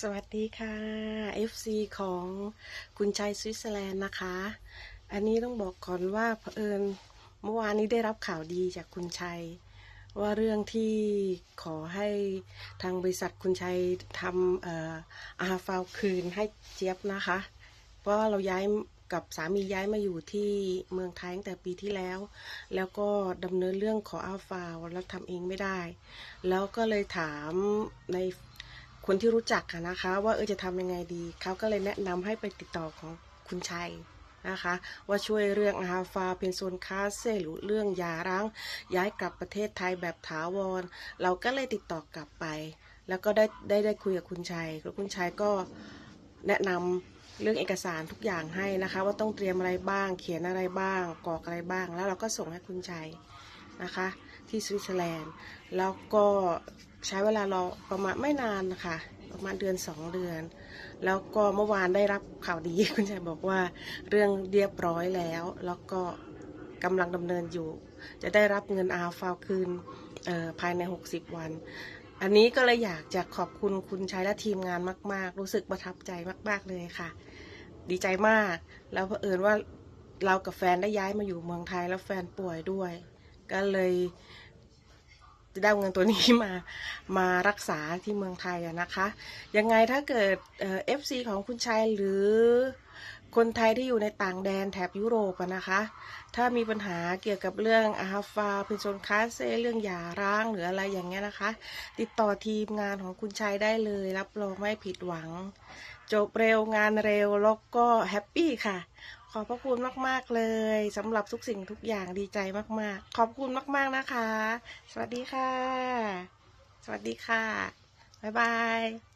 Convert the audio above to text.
สวัสดีค่ะ FC ของคุณชัยสวิตเซอร์แลนด์นะคะ อันนี้ต้องบอกก่อนว่าเผอิญเมื่อวานนี้ได้รับข่าวดีจากคุณชัย ว่าเรื่องที่ขอให้ทางบริษัทคุณชัยทำเอ่ออาฟาวคืนให้เจี๊ยบนะคะ เพราะเราย้ายกับสามีย้ายมาอยู่ที่เมืองไทยตั้งแต่ปีที่แล้ว แล้วก็ดำเนินเรื่องขออาฟาวแล้วทำเองไม่ได้ แล้วก็เลยถามใน คนที่รู้จักนะคะ ว่าเออจะทำยังไงดีเขาก็เลยแนะนำให้ไปติดต่อของคุณชัยนะคะ ว่าช่วยเรื่องอาฟาเป็นโซนคาเซหรือเรื่องยาร้างย้ายกลับประเทศไทยแบบถาวร เราก็เลยติดต่อกลับไป แล้วก็ได้ได้ได้คุยกับคุณชัยแล้วคุณชัยก็แนะนำเรื่องเอกสารทุกอย่างให้นะคะ ว่าต้องเตรียมอะไรบ้าง เขียนอะไรบ้างกรอกอะไรบ้าง แล้วเราก็ส่งให้คุณชัย นะคะ ที่สวิตเซอร์แลนด์ แล้วก็ใช้เวลารอประมาณไม่นานนะคะประมาณเดือนสองเดือน แล้วก็เมื่อวานได้รับข่าวดีคุณชายบอกว่าเรื่องเรียบร้อยแล้ว แล้วก็กำลังดำเนินอยู่ จะได้รับเงินอาฟาวคืนภายใน 60 วัน อันนี้ก็เลยอยากจะขอบคุณคุณชัยและทีมงานมาก ๆ รู้สึกประทับใจมาก ๆ เลยค่ะ ดีใจมาก แล้วเผอิญว่าเรากับแฟนได้ย้ายมาอยู่เมืองไทยแล้วแฟนป่วยด้วย ก็เลยจะได้เงินตัวนี้มามารักษาที่เมืองไทยอะนะคะ ยังไงถ้าเกิดเอฟซีของคุณชัยหรือคนไทยที่อยู่ในต่างแดนแถบยุโรปอะนะคะ ถ้ามีปัญหาเกี่ยวกับเรื่องอาฮาฟาเป็นโซนคาเซเรื่องหย่าร้างหรืออะไรอย่างเงี้ยนะคะ ติดต่อทีมงานของคุณชัยได้เลย รับรองไม่ผิดหวัง จบเร็วงานเร็วแล้วก็แฮปปี้ค่ะ ขอบพระคุณมาก ๆ เลยสำหรับทุกสิ่งทุกอย่างดีใจมาก ๆ ขอบคุณมาก ๆ นะคะ สวัสดีค่ะ สวัสดีค่ะ บ๊ายบาย